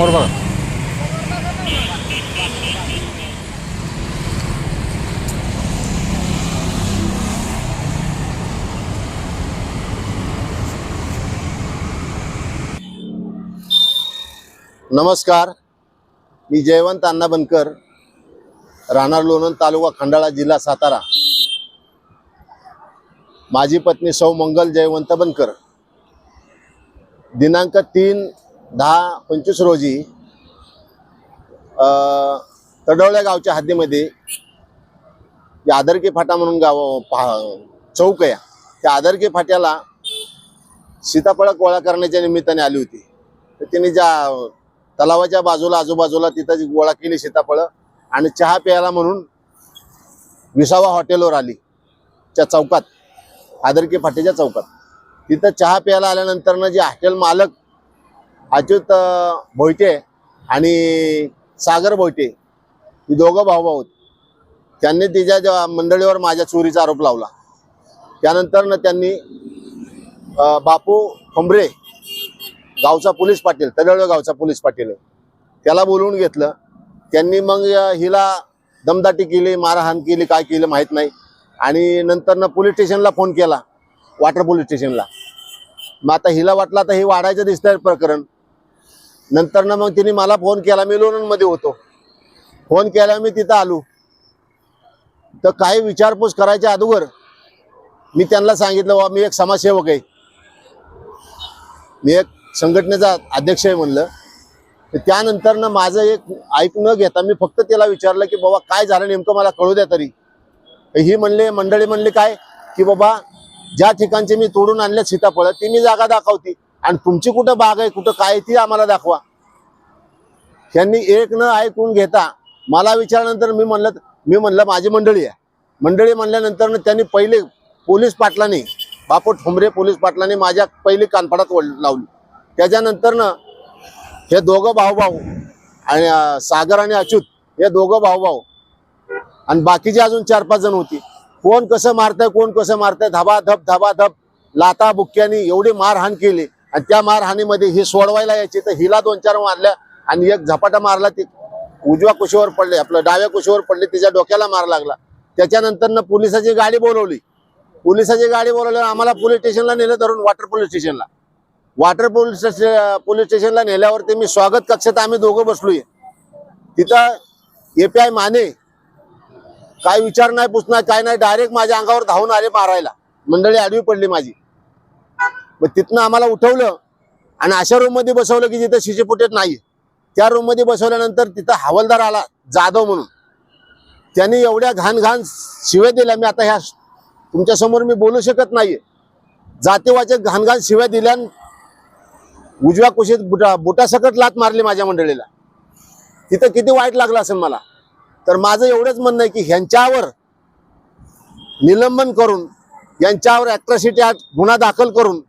समोर बघा. नमस्कार. मी जयवंत अण्णा बनकर राहणार लोणंद तालुका खंडाळा जिल्हा सातारा. माझी पत्नी सौ मंगल जयवंत बनकर. दिनांक तीन दहा पंचवीस रोजी तडवळ्या गावच्या हद्दीमध्ये जे आदरकी फाटा म्हणून गाव पहा चौक आहे त्या आदरकी फाट्याला सीताफळ गोळा करण्याच्या निमित्ताने आली होती. तर तिने ज्या तलावाच्या बाजूला आजूबाजूला तिथं जी गोळा केली सीताफळं आणि चहा प्यायला म्हणून विसावा हॉटेलवर आली त्या चौकात आदरकी फाट्याच्या चौकात. तिथं चहा प्यायला आल्यानंतर जे हॉटेल मालक अच्युत भोयटे आणि सागर भोयटे ही दोघं भाऊ भाऊ त्यांनी तिच्या मंडळीवर माझ्या चोरीचा आरोप लावला. त्यानंतर त्यांनी बापू खंबरे गावचा पोलीस पाटील तडळ गावचा पोलीस पाटील त्याला बोलवून घेतलं. त्यांनी मग हिला दमदाटी केली मारहाण केली काय केलं माहीत नाही. आणि नंतर पोलीस स्टेशनला फोन केला वाटर पोलीस स्टेशनला. मग आता हिला वाटलं आता हे वाढायचं दिसतंय प्रकरण. नंतर ना मग तिने मला फोन केला मी लोणंदमध्ये होतो. फोन केला मी तिथं आलो. तर काही विचारपूस करायच्या अगोदर मी त्यांना सांगितलं बा मी एक समाजसेवक आहे. मी एक संघटनेचा अध्यक्ष आहे म्हणलं. तर त्यानंतर ना माझं एक ऐक न घेता मी फक्त त्याला विचारलं की बाबा काय झालं नेमकं मला कळू द्या तरी. ही म्हणले मंडळी म्हणले काय की बाबा ज्या ठिकाणचे मी तोडून आणले सीताफळ ती मी जागा दाखवती आणि तुमची कुठं बाग आहे कुठं काय आहे ती आम्हाला दाखवा. ह्यांनी एक न ऐकून घेता मला विचारल्यानंतर मी म्हणलं मी म्हणलं माझी मंडळी आहे. मंडळी म्हणल्यानंतर त्यांनी पहिले पोलीस पाटलांनी बापू ठोंबरे पोलीस पाटलांनी माझ्या पहिली कानफाडात ओढ लावली. त्याच्यानंतर ना हे दोघं भाऊभाऊ आणि सागर आणि अच्युत हे दोघं भाऊ भाऊ आणि बाकीचे अजून चार पाच जण होती. कोण कसं मारतंय कोण कसं मारतंय धबा धप लाता बुक्क्यानी एवढी मारहाण केली आणि त्या मारहाणीमध्ये ही सोडवायला यायची तर हिला दोन चार मारल्या आणि एक झपाटा मारला ती उजव्या कुशीवर पडले आपलं डाव्या कुशीवर पडले तिच्या डोक्याला मार लागला. त्याच्यानंतर पोलिसाची गाडी बोलवली. पोलिसाची गाडी बोलवल्यावर आम्हाला पोलीस स्टेशनला नेलं धरून वॉटर पोलीस स्टेशनला. वॉटर पोलीस पोलीस स्टेशनला नेल्यावरती मी स्वागत कक्षात आम्ही दोघं बसलोय. तिथं एपीआय माने काय विचार नाही पुसणार काय नाही डायरेक्ट माझ्या अंगावर धावून आले मारायला. मंडळी आडवी पडली माझी. मग तिथनं आम्हाला उठवलं आणि अशा रूममध्ये बसवलं की जिथं शिजेपुटेत नाही त्या रूममध्ये बसवल्यानंतर तिथं हवालदार आला जाधव म्हणून. त्यांनी एवढ्या घाण घाण शिव्या दिल्या. मी आता ह्या तुमच्यासमोर मी बोलू शकत नाहीये. जातेवाच्या घाणघाण शिव्या दिल्या उजव्या कुशीत बुटा बुटासकट लात मारली माझ्या मंडळीला. तिथं किती वाईट लागलं असेल मला. तर माझं एवढंच म्हणणं आहे की ह्यांच्यावर निलंबन करून यांच्यावर ॲट्रॉसिटी ऍक्ट गुन्हा दाखल करून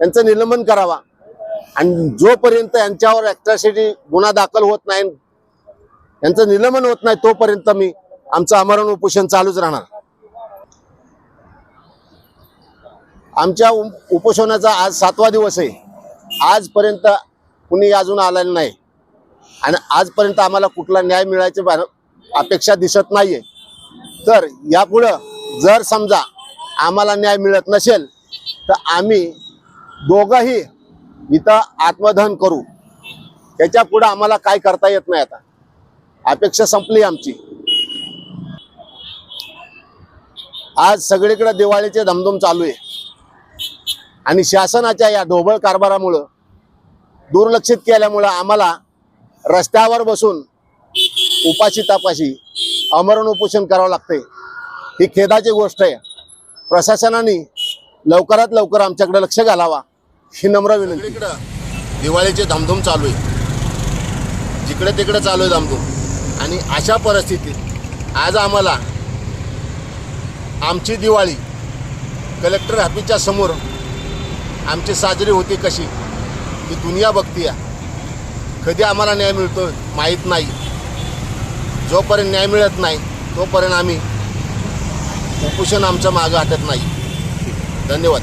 यांचं निलंबन करावा. आणि जोपर्यंत यांच्यावर अॅट्रॉसिटी गुन्हा दाखल होत नाही यांचं निलंबन होत नाही तोपर्यंत मी आमचं आमरण उपोषण चालूच राहणार. आमच्या उपोषणाचा आज सातवा दिवस आहे. आजपर्यंत कुणी अजून आलेलं नाही. आणि आजपर्यंत आम्हाला कुठला न्याय मिळायची अपेक्षा दिसत नाहीये. तर यापुढं जर समजा आम्हाला न्याय मिळत नसेल तर आम्ही दोघंही इथं आत्मदहन करू. त्याच्या पुढं आम्हाला काय करता येत नाही आता. अपेक्षा संपली आमची. आज सगळीकडे दिवाळीचे धमधम चालू आहे. आणि शासनाच्या या ढोबळ कारभारामुळं दुर्लक्षित केल्यामुळं आम्हाला रस्त्यावर बसून उपाशी तापाशी अमरण उपोषण करावं लागतंय. ही खेदाची गोष्ट आहे. प्रशासनाने लवकरात लवकर आमच्याकडे लक्ष घालावा. ही नम्र विनंती. इकडं दिवाळीचे धामधूम चालू आहे. जिकडे तिकडे चालू आहे धामधूम. आणि अशा परिस्थितीत आज आम्हाला आमची दिवाळी कलेक्टर हॅपीच्या समोर आमची साजरी होती कशी? ही दुनिया बघतीया कधी आम्हाला न्याय मिळतो माहीत नाही. जोपर्यंत न्याय मिळत नाही तोपर्यंत आम्ही उपोषण आमचं मागं हटत नाही. धन्यवाद.